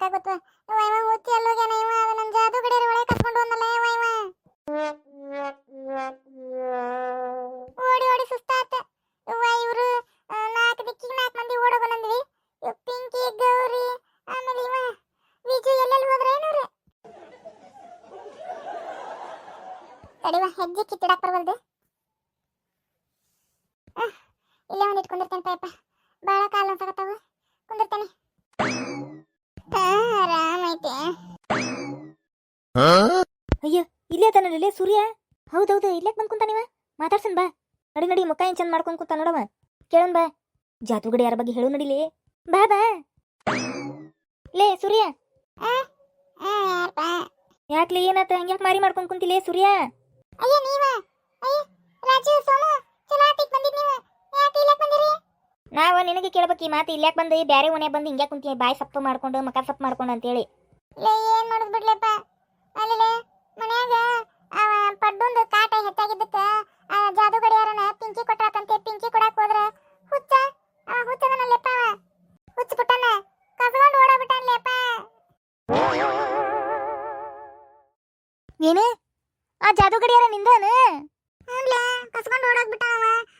ಸಾಕಾಗುತ್ತೆ ಇವ ಇವ ಹುಚ್ಚಿ ಎಲ್ಲೋಗ್ಯಾನ ಇವ ಅದು ನನ್ನ ಜಾದು ಗಡಿಯಾರ ಒಳಗೆ ಕರ್ಕೊಂಡು ಬಂದಲ್ಲ ಇವ ಇವ. ಓಡಿ ಓಡಿ ಸುಸ್ತಾತ. ಇವ, ಇವರು ನಾಲ್ಕು ದಿಕ್ಕಿಗೆ ನಾಲ್ಕು ಮಂದಿ ಓಡೋಗನಂದ್ವಿ ಪಿಂಕಿ, ಗೌರಿ, ಆಮೇಲೆ ಇವ. ವಿಜಯ್ ಎಲ್ಲೆಲ್ಲಿ ಹೋದ್ರೆ ಏನವ್ರೆ ತಡಿವ ಹೆಜ್ಜೆ ಕಿತ್ತಿಡಕ್ ಬರ್ವಲ್ದು. ಇಲ್ಲೇ ಒಂದ್ ಇಟ್ಕೊಂಡಿರ್ತೇನೆ ಪಾಯಪ್ಪ. ಬಾಳ ಕಾಲ ಅನ್ಸಕತ್ತಾವ ಐತೆ ಅಯ್ಯೋ ಇಲ್ಲೇ ತಾನಲ್ಲಿ ಸೂರ್ಯ? ಹೌದೌದು ಇಲ್ಲೇ ಬಂದ್ ಕುಂತ ನೀವ? ಮಾತಾಡ್ಸನ್ ಬಾ. ನಡಿ ನಡಿ ಮುಖ ಏನ್ ಚಂದ ಮಾಡ್ಕೊಂಡ್ ಕುಂತ ನೋಡವ. ಕೇಳನ್ ಬಾ. ಜಾತುಗಡಿ ಯಾರ ಬಗ್ಗೆ ಹೇಳು ನಡಿಲಿ. ಬಾ ಬಾ. ಲೇ ಸೂರ್ಯ. ಯಾಕ್ಲಿ ಏನಾತ? ಹಂಗ್ಯಾಕ್ ಮಾರಿ ಮಾಡ್ಕೊಂಡ್ ಕುಂತಿಲೇ ಸೂರ್ಯ? ಅಯ್ಯ ನೀವ? ಅಯ್ಯ ರಾಜು ಸೋಮು ಚಲೋ ಆತಿಕ್ ಬಂದಿದ್ ನೀವು? ಯಾಕೆ ಇಲ್ಲಕ್ ಬಂದಿರಿ? ನಾವ ನಿನಗೆ ಕೇಳ್ಬೇಕು ಈ ಮಾತು ಇಲ್ಲಾಕ್ ಬಂದು? ಬ್ಯಾರೆ ಮನೆ ಬಂದು ಹಿಂಗ್ಯಾಕ್ ಕುಂತಿ ಬಾಯಿ ಸಪ್ಪು ಮಾಡ್ಕೊಂಡು ಮಕ ಸಪ್ಪು ಮಾಡ್ಕೊಂಡು ಅಂತೇಳಿ. ಲೇ, ಏನ್ ಮಾಡುದ್ ಬಿಡ್ಲಪ್ಪ ಅಲ್ಲೇ ಮನ್ಯಾಗ ಅವ ಪಡ್ಡುಂದು ಕಾಟ ಹೆಚ್ಚಾಗಿದ್ದಕ್ಕ ಜಾದು ಗಡಿಯಾರನ ಪಿಂಕಿ ಕೊಟ್ಟಾತಂತೆ ಪಿಂಕಿ ಕೊಡಾಕ್ ಹೋದ್ರ ಹುಚ್ಚ, ಅವ ಹುಚ್ಚದನಲ್ಲೆಪ್ಪ ಅವ. ಹುಚ್ಚ ಬಿಟ್ಟನ ಕಸ್ಕೊಂಡ್ ಓಡಾಬಿಟ್ಟಾನ್ಲೆಪ್ಪ ಏನು ಆ ಜಾದುಗಡಿಯಾರ ನಿಂದನ? ಹ್ಞೂನ್ಲೆ ಕಸ್ಕೊಂಡ್ ಓಡೋಗ್ಬಿಟ್ಟಾನವ ಹುಡ್ಕ್ಯಾಡ್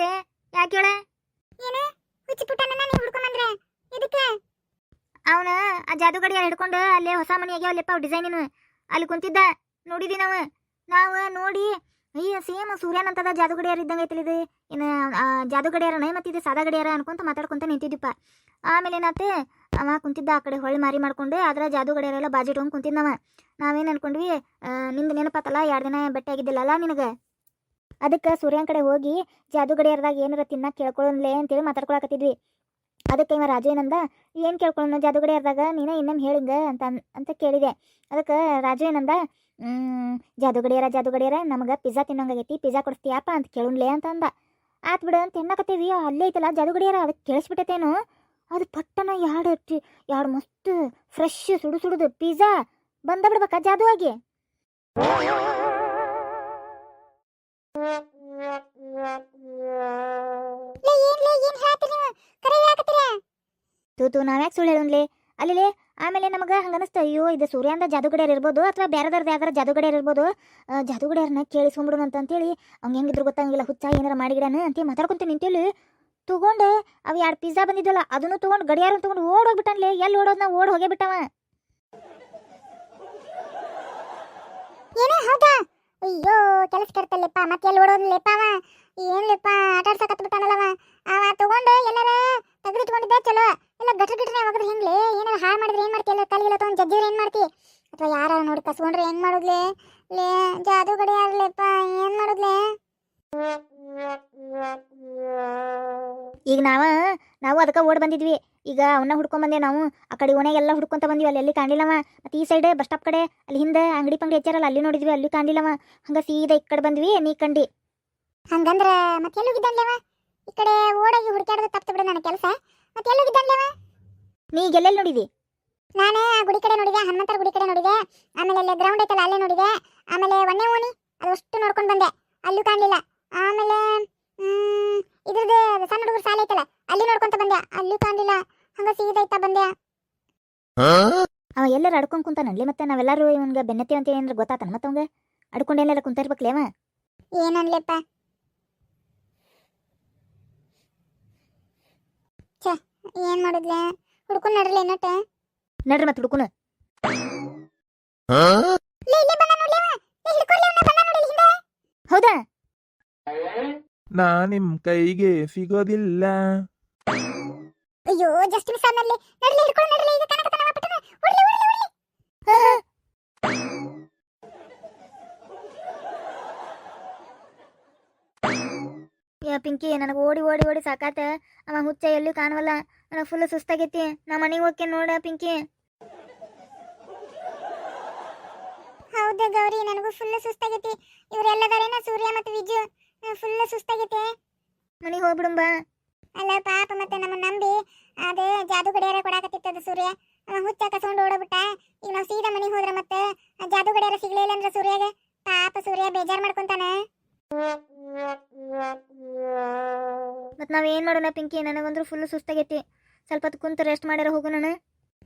ಬಂದಿಲೆ ಯಾಕೆ ಹೇಳ ಏನು? ಹುಚ್ಚಿ ಪುಟ್ಟನ ನೀವು ಹುಡ್ಕೊಂಡ್ರೆ ಇದಕ್ಕೆ ಅವನ ಆ ಜಾದುಗಡಿಯ ಹಿಡ್ಕೊಂಡು ಅಲ್ಲೇ ಹೊಸ ಮನೆ ಆಗ್ಯಾವಲ್ಲಪ್ಪ ಡಿಸೈನಿನ ಅಲ್ಲಿ ಕುಂತಿದ್ದ. ನೋಡಿದಿ ನಾವು ನಾವು ನೋಡಿ ಅಯ್ಯ ಸೇಮ್ ಸೂರ್ಯನ್ ಅಂತದ ಜಾದುಗಡಿಯಾರ ಇದ್ದಂಗೆ ಐತಿಲ್ಲ ಇದು. ಇನ್ನು ಆ ಜಾದುಗಡಿಯಾರನ ಮತ್ತೆ ಇದು ಸಾದಾ ಗಡಿಯಾರ ಅನ್ಕೊಂತ ಮಾತಾಡ್ಕೊಂತ ನಿಂತಿದ್ದಿಪ್ಪ. ಆಮೇಲೆ ಏನಾತೆ ಅವ ಕುಂತಿದ್ದ ಆ ಕಡೆ ಹೊಳ್ಳಿ ಮಾರಿ ಮಾಡ್ಕೊಂಡು ಅದ್ರ ಜಾದುಗಡಿಯಾರೆಲ್ಲ ಬಾಜಿ ಇಟ್ಕೊಂಡು ಕುಂತಿದ್ನವ. ನಾವೇನು ಅನ್ಕೊಂಡ್ವಿ ನಿಂದು ನೆನಪಾತಲ್ಲ? ಎರಡು ದಿನ ಭೇಟಿ ಆಗಿದ್ದಿಲ್ಲಲ್ಲ ನಿನಗೆ? ಅದಕ್ಕೆ ಸೂರ್ಯನ ಕಡೆ ಹೋಗಿ ಜಾದುಗಡಿಯಾರದಾಗ ಏನಾರ ತಿನ್ನಕ್ಕೆ ಕೇಳ್ಕೊಳ್ಳೋನ್ಲೇ ಅಂತೇಳಿ ಮಾತಾಡ್ಕೊಳಕತ್ತಿದ್ವಿ. ಅದಕ್ಕೆ ಇವ ರಾಜು ಏನಂದ ಏನು ಕೇಳ್ಕೊಳ್ಳೋಣ ಜಾದುಗಡಿಯಾರದಾಗ ನೀನು ಇನ್ನೊಮ್ಮೆ ಹೇಳಿಂಗ ಅಂತ ಅಂತ ಕೇಳಿದೆ. ಅದಕ್ಕೆ ರಾಜು ಏನಂದ ಜಾದು ಗಡಿಯಾರ ಜಾದು ಗಡಿಯಾರ, ನಮಗೆ ಪಿಜ್ಜಾ ತಿನ್ನೋಂಗಾಗೈತಿ ಪಿಜ್ಜಾ ಕೊಡ್ತೀಯಪ್ಪ ಅಂತ ಕೇಳುನ್ಲೇ ಅಂತ ಅಂದ. ಆತ್ ಬಿಡು ಅಂತ ತಿನ್ನಕತ್ತೀವಿ ಅಲ್ಲೇ ಐತಲ್ಲ ಜಾದುಗಡಿಯಾರ ಅದಕ್ಕೆ ಕೇಳಿಸ್ಬಿಟ್ಟೈತೇನು? ಅದು ಪಟ್ಟನ ಎರಡು ಎರಡು ಮಸ್ತ್ ಫ್ರೆಶ್ ಸುಡು ಸುಡುದು ಪಿಜ್ಜಾ ಬಂದ ಬಿಡ್ಬೇಕಾ ಜಾದು ಆಗಿ? ತೂತು ನಾವ್ಯಾಕೆ ಸುಳ್ಳು ಹೇಳೋನ್ಲಿ ಅಲ್ಲಿಲೇ ಆಮೇಲೆ ನಮಗೆ ಹಂಗನಿಸ್ತ ಅಯ್ಯೋ ಇದು ಸೂರ್ಯಂದ ಜಾದುಗಡಿಯರ್ ಇರ್ಬೋದು ಅಥವಾ ಬೇರೆದವ್ರದ್ದು ಯಾವ್ದಾರ ಜಾದುಗಡಿಯಾರ ಇರ್ಬೋದು? ಆ, ಜಾದುಗಡಿಯಾರನ್ನ ಕೇಳಿಸ್ಕೊಂಬಿಡೋಣ ಅಂತ ಅಂತೇಳಿ ಅವ್ನು ಹೆಂಗಿದ್ರು ಗೊತ್ತಂಗಿಲ್ಲ ಹುಚ್ಚ ಏನಾರ ಮಾಡಿಗಿಡಾನ ಅಂತ ಮಾತಾಡ್ಕೊಂತೀನಿ ನಿಂತೇಳಿ ತಗೊಂಡೆ ಅವು ಎರಡು ಪಿಜ್ಜಾ ಬಂದಿದ್ದಲ್ಲ ಅದನ್ನು ತೊಗೊಂಡು ಗಡಿಯಾರ ತೊಗೊಂಡು ಓಡೋಗ್ಬಿಟ್ಟಾನ್ಲೆ ಎಲ್ಲಿ ಓಡೋದ್ನ? ಓಡ್ ಹೋಗೇ ಬಿಟ್ಟವ. ಏನೋ ಹೌದಾ? ಅಯ್ಯೋ ಕೆಲಸ ಕೆಡ್ತಲ್ಲಪ್ಪ ಮತ್ತೆ ಎಲ್ಲಿ ಓಡೋದ್ಲೆಪ್ಪ ಅವ? ಏನ್ಲೆಪ್ಪ, ಆಟ ಆಡ್ಸಕ್ ಬಿಟ್ಟಾನಲ್ಲವ ಅವ ತಗೊಂಡು ಎಲ್ಲಾರ ತೆಗೆದಿಟ್ಕೊಂಡಿದ್ದೆ, ಚಲೋ. ಎಲ್ಲ ಗಟ್ರ ಗಿಟ್ರೆ ಹೋಗಿದ್ರೆ ಹೆಂಗ್ಲೆ? ಏನಾರ ಹಾಳು ಮಾಡಿದ್ರೆ ಏನ್ ಮಾಡ್ತಿ? ಎಲ್ಲ ಕಲ್ಗಿಲ್ಲ ತಗೊಂಡ್ ಜಜ್ಜಿದ್ರೆ ಏನ್ ಮಾಡ್ತಿ? ಅಥವಾ ಯಾರ ನೋಡಿ ಕಸ್ಕೊಂಡ್ರೆ ಹೆಂಗ್ ಮಾಡುದ್ಲೆ? ಲೇ, ಜಾದು ಗಡಿಯಾರ್ಲೆಪ್ಪ, ಏನ್ ಮಾಡುದ್ಲೆ? ಈಗ ನಾವ, ನಾವು ಅದಕ್ಕೆ ಓಡ್ ಬಂದಿದ್ವಿ. ಈಗ ಅವನ್ನ ಹುಡ್ಕೊಂಡ್ ಬಂದೆ ನಾವು. ಆ ಕಡೆ ಓಣೆಗೆಲ್ಲ ಹುಡ್ಕೊಂತ ಬಂದೀವಿ. ಅಲ್ಲಿ ಎಲ್ಲಿ ಕಾಣಲಿಲ್ಲವ. ಮತ್ತೆ ಈ ಸೈಡ್ ಬಸ್ ಸ್ಟಾಪ್ ಕಡೆ ಅಲ್ಲಿ ಹಿಂದೆ ಅಂಗಡಿ ಪಂಗಡಿ ಹೆಚ್ಚಾರಲ್ಲ ಅಲ್ಲಿ ನೋಡಿದ್ವಿ. ಅಲ್ಲಿ ಕಾಣಲಿಲ್ಲವ. ಹಂಗೆ ಸೀದಾ ಈ ಕಡೆ ಬಂದ್ವಿ ನೀ ಕಂಡಿ. ಹಂಗಂದ್ರ ಮತ್ತೆ ಎಲ್ಲೋಗಿದ್ದಾನ್ಲೇವ ಈ ಕಡೆ ಓಡಾಗಿ ಹುಡುಕಾಡೋದು ತಪ್ಪು ಬಿಡ ನನ್ನ ಕೆಲಸ. ಮತ್ತೆ ಎಲ್ಲೋಗಿದ್ದಾನ್ಲೇವ ನೀ ಈಗ ಎಲ್ಲೆಲ್ಲಿ ನೋಡಿದಿ? ನಾನು ಆ ಗುಡಿ ಕಡೆ ನೋಡಿದೆ ಹನುಮಂತರ ಗುಡಿ ಕಡೆ ನೋಡಿದೆ. ಆಮೇಲೆ ಅಲ್ಲಿ ಗ್ರೌಂಡ್ ಐತಲ್ಲ ಅಲ್ಲೇ ನೋಡಿದೆ. ಆಮೇಲೆ ಒನ್ನೆ ಓಣಿ ಅದು ಅಷ್ಟು ನೋಡ್ಕೊಂಡು ಬಂದೆ. ಅಲ್ಲೂ ಕಾಣಲಿಲ್ಲ. ಆಮೇಲೆ ಇದ್ರದ್ದು ಸಣ್ಣ ಹುಡುಗರು ಶಾಲೆ ಐತಲ್ಲ ಅಲ್ಲಿ ನೋಡ್ಕೊಂತ ಬಂದೆ ಅಲ್ಲಿ ಕಾಣಲಿಲ್ಲ. ಹಂಗ ಸೀದಾ ಐತ ಬಂದೆ ಅವ ಎಲ್ಲರೂ ಅಡ್ಕೊಂಡ್ ಕುಂತಾನಲ್ಲಿ ಮತ್ತೆ ನಾವೆಲ್ಲರೂ ಇವನ್ಗೆ ಬೆನ್ನತ್ತೀವಿ ಅಂತ ಏನಾರ ಗೊತ್ತಾತನ ಮತ್ತೆ ಅವಂಗ? ಅಡ್ಕೊಂಡು ಎಲ್ಲಾರ ಕುಂತಿರ್ಬೇಕ್ಲೇ ಅವ? ಏನನ್ಲೆಪ್ಪ ಛ ಏನ್ ಮಾಡುದ್ಲೆ? ಹುಡ್ಕೊಂಡ್ ನಡ್ರಲ್ಲ ಏನಟ ನಡ್ರಿ ಮತ್ತೆ ಹುಡುಕುನ. ಹೌದಾ? ನಾ ನಿಮ್ ಕೈಗೆ ಸಿಗೋದಿಲ್ಲ. ಅಯ್ಯೋ ಜಸ್ಟ್ ಮಿಸ್ ಆದ್ನಲ್ಲಿ ನಡ್ಲಿ. ಹಿಡ್ಕೊಂಡು ನಡ್ಲಿ. ಈಗ ಕನಕತನ ಬಿಟ್ಟು ಉರ್ಲಿ ಉರ್ಲಿ ಉರ್ಲಿ ಯಾ ಪಿಂಕಿ, ನನಗೆ ಓಡಿ ಓಡಿ ಓಡಿ ಸಾಕಾತ. ಅವ ಹುಚ್ಚ ಎಲ್ಲೂ ಕಾಣವಲ್ಲ. ನನಗೆ ಫುಲ್ ಸುಸ್ತಾಗೈತಿ. ನಾ ಮನೆಗೆ ಹೋಗ್ಕೆ ನೋಡ, ಪಿಂಕಿ. ಹೌದು ಗೌರಿ, ನನಗೂ ಫುಲ್ ಸುಸ್ತಾಗೈತಿ. ಇವರೆಲ್ಲದಾರೇನ ಸೂರ್ಯ ಮತ್ತು ವಿಜು. ಫುಲ್ ಸುಸ್ತಾಗೈತೆ ಮನೆಗೆ ಹೋಗ್ಬಿಡುಂಬ ಅಲ್ಲ ಪಾಪ ಮತ್ತೆ ನಮ್ಮ ನಂಬಿ ಅದೇ ಜಾದು ಗಡಿಯಾರ ಕೊಡಾಕತ್ತಿತ್ತದ ಸೂರ್ಯ. ಹುಚ್ಚ ಕಸ್ಕೊಂಡು ಓಡೋಬಿಟ್ಟ ಈಗ ನಾವು ಸೀದಾ ಮನೆಗೆ ಹೋದ್ರೆ ಮತ್ತೆ ಜಾದು ಗಡಿಯಾರ ಸಿಗ್ಲಿಲ್ಲ ಅಂದ್ರೆ ಸೂರ್ಯಗೆ. ಪಾಪ ಸೂರ್ಯ ಬೇಜಾರು ಮಾಡ್ಕೊಂತಾನೆ. ಮತ್ ನಾವೇನ್ ಏನ್ ಮಾಡೋಣ ಪಿಂಕಿ? ನನಗಂದ್ರೂ ಫುಲ್ ಸುಸ್ತಾಗೈತಿ. ಸ್ವಲ್ಪ ಹೊತ್ತು ಕುಂತು ರೆಸ್ಟ್ ಮಾಡ್ಯಾರ ಹೋಗು ನಾನು.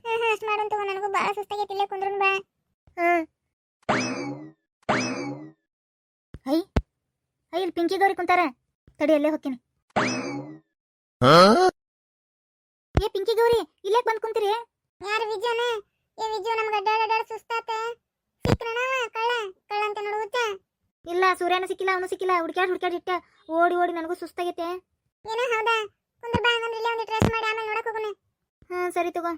ಹಾ ಹ್ಮ್ ಅಷ್ಟ್ ಮಾಡೋಣ ತಗೋ. ನನಗೂ ಭಾಳ ಸುಸ್ತಾಗೈತಿ. ಇಲ್ಲೇ ಕುಂದ್ರು ಬಾ. ಹ್ಮ್. ಇಲ್ಲಿ ಪಿಂಕಿ ಗೌರಿ ಕುಂತಾರ. ತಡಿ ಅಲ್ಲೇ ಹೋಗ್ತೀನಿ. ಏ ಪಿಂಕಿ ಗೌರಿ ಇಲ್ಲೇ ಬಂದ್ ಕುಂತೀರಿ? ಯಾರು ವಿಜಯನ? ಏ ವಿಜಯ ನಮ್ಗೆ ಅಡ್ಡಾಡ ಅಡ್ಡಾಡ ಸುಸ್ತಾತ. ಸಿಕ್ರನವ ಕಳ್ಳ ಕಳ್ಳ ಅಂತ ನೋಡು ಹುಚ್ಚ ಇಲ್ಲ ಸೂರ್ಯನ ಸಿಕ್ಕಿಲ್ಲ ಅವನು ಸಿಕ್ಕಿಲ್ಲ. ಹುಡ್ಕ್ಯಾಡ್ ಹುಡ್ಕ್ಯಾಡ್ ಇಟ್ಟ. ಓಡಿ ಓಡಿ ನನಗೂ ಸುಸ್ತಾಗೈತೆ. ಏನೋ ಹೌದಾ? ಕುಂದ್ರ ಬಾ ಹಂಗಂದ್ರೆ ಇಲ್ಲೇ ಒಂದು ಡ್ರೆಸ್ ಮಾಡಿ ಆಮೇಲೆ ನೋಡಕ್ ಹೋಗೋಣ ಹಾ ಸರಿ ತಗೋ.